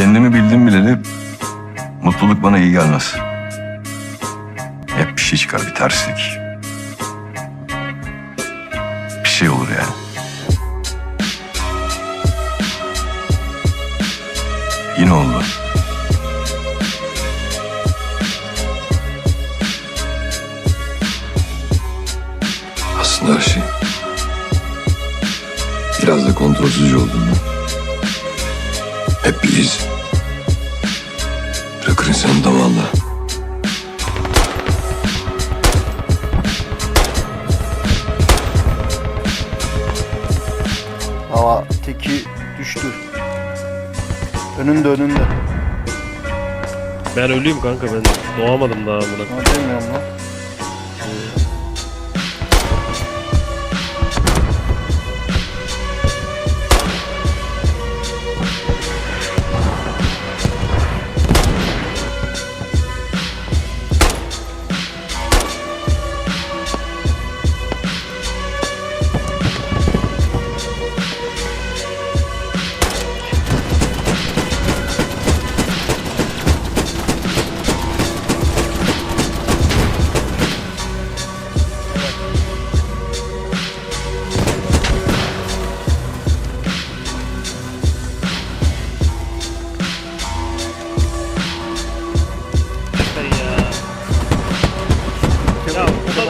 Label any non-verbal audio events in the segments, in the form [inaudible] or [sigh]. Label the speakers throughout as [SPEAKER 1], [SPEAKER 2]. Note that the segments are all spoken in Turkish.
[SPEAKER 1] Kendimi bildim bileli mutluluk bana iyi gelmez. Hep bir şey çıkar, bir terslik. Bir şey olur yani. Yine oldu. Aslında her şey biraz da kontrolsüzce olduğunda damağında.
[SPEAKER 2] Hava teki düştü. Önünde önünde.
[SPEAKER 3] Ben ölüyüm kanka ben doğamadım daha amına.
[SPEAKER 2] Ama demiyorum lan.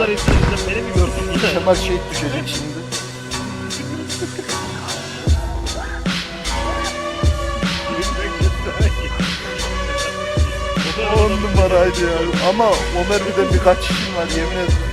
[SPEAKER 3] Kadar insanlar beni mi gördün yine?
[SPEAKER 2] Kemal şehit düşecek şimdi. [laughs] On numaraydı ya. Ama o mermiden birkaç işim var yemin ederim.